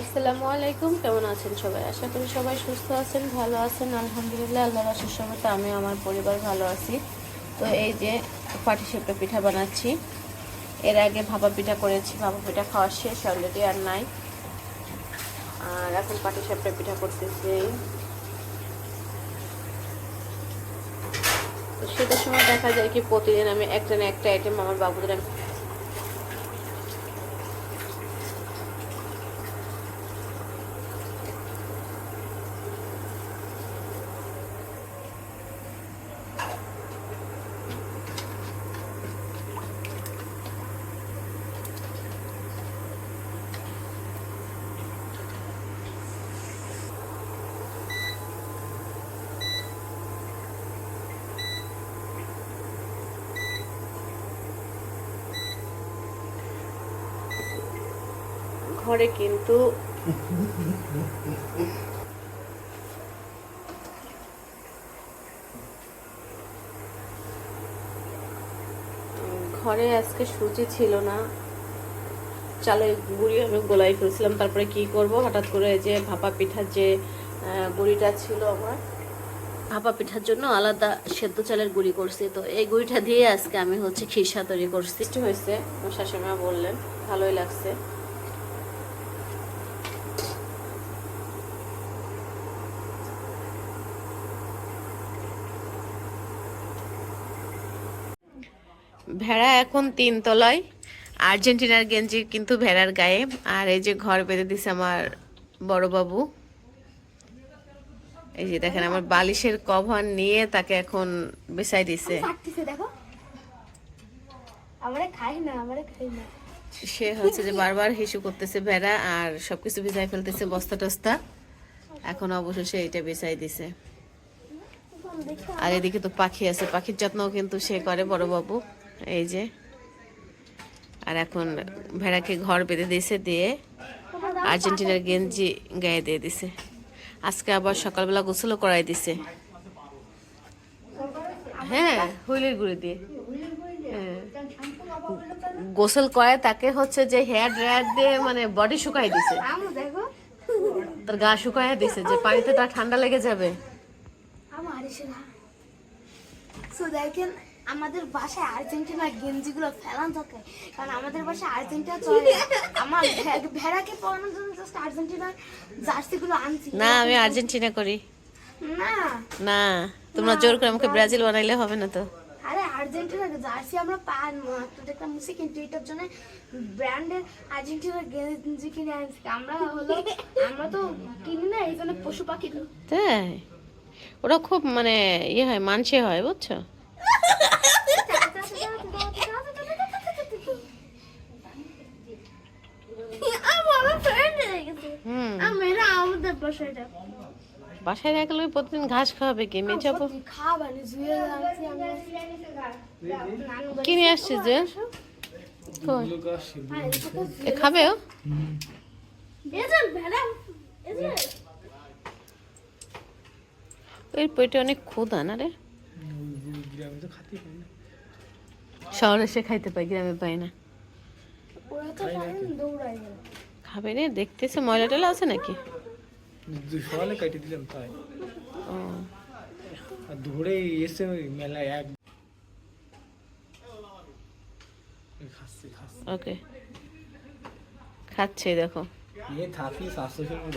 আসসালামু আলাইকুম, কেমন আছেন সবাই? আশা করি সবাই সুস্থ আছেন, ভালো আছেন। আলহামদুলিল্লাহ, আল্লাহর আশীর সময় আমি আমার পরিবার ভালো আছি। তো এই যে পাটিসাপটা পিঠা বানাচ্ছি। এর আগে ভাপা পিঠা করেছি, ভাপা পিঠা খাওয়া শেষ অলরেডি আর নাই। আর এখন পাটিসাপটা পিঠা করতেছি। তো শীতের সময় দেখা যায় কি প্রতিদিন আমি একটা না একটা আইটেম আমার বাবুদের আমি ঘরে কিন্তু ঘরে আজকে সুজি ছিল না। চালের গুঁড়ি আমি গোলাই ফেলছিলাম, তারপরে কি করব? হঠাৎ করে যে ভাপা পিঠার যে গুঁড়িটা ছিল আমার, ভাপা পিঠার জন্য আলাদা সেদ্ধ চালের গুঁড়ি করছি। তো এই গুঁড়িটা দিয়ে আজকে আমি হচ্ছে খিসা তৈরি করছি। হয়েছে, আমার শাশুড়িমা বললেন, ভালোই লাগছে। ভেড়া এখন তিন তলায় আর্জেন্টিনার গেঞ্জি কিন্তু ভেড়ার গায়ে। আর এই যে ঘর বেঁধে দিছে আমার বড় বাবু। এই যে দেখেন আমার বালিশের কভার নিয়ে তাকে এখন বেসাই দিছে। না সে হচ্ছে যে বারবার হিসু করতেছে ভেড়া আর সবকিছু ভিজাই ফেলতেছে বস্তা টস্তা। এখন অবশ্য সে এটা বেসাই দিছে। আর এদিকে তো পাখি আছে পাখির যত্নও কিন্তু সে করে বড় বাবু। এই যে। আর এখন ভেড়াকে ঘর বেঁধে দিয়েছে দিয়ে আর্জেন্টিনার গেঞ্জি গায়ে দিয়ে দিছে। আজকে আবার সকালবেলা গোসলও করাই দিছে। হ্যাঁ হুইলের গুঁড়ি দিয়ে। হ্যাঁ। গোসল করে তাকে হচ্ছে যে হেয়ার ড্রায়ার দিয়ে মানে বডি শুকাই দিছে। তার গা শুকাই দিছে যে পানিতে তার ঠান্ডা লেগে যাবে। আমার আমাদের বাসায় আর্জেন্টিনার গেঞ্জিগুলো ফেলান থাকে। কারণ আমাদের বাসায় আর্জেন্টিনা চলে আমার ভেড়াকে পরানোর জন্য জাস্ট আর্জেন্টিনার জার্সিগুলো আনছি। না আমি আর্জেন্টিনা করি। না। না তোমরা জোর করে আমাকে ব্রাজিল বানাইলে হবে না তো। আরে আর্জেন্টিনার জার্সি আমরা পাই মাত্র দেখলাম মুসি কিন্তু এটার জন্য ব্র্যান্ডের আর্জেন্টিনার গেঞ্জি কিনে আনছি। আমরা হলো আমরা তো কিনি না এই জন্য পশু পাখি। তাই? ওরা খুব মানে ইয়ে হয় মানসে হয় বুঝছ আমার ফ্রেন্ড হয়ে গেছে হুম আমরা আমাদের বাসায় বাসায় রাখলে প্রতিদিন ঘাস খাওয়াবে কি? নানু বাড়ি কিনে আসছিস যে? হ্যাঁ, খাবে ও? এর পেটে অনেক ক্ষুধা না রে? শহরে সে খাইতে পায় গ্রামে পায় না। খাবে রে দেখতেছে ময়লা টয়লা আছে নাকি? সকালে কেটে দিলাম তাই। আর ধরে এসে ওই মেলায় এক ওকে। খাচ্ছে দেখো। এ থাকি স্বাস্থ্য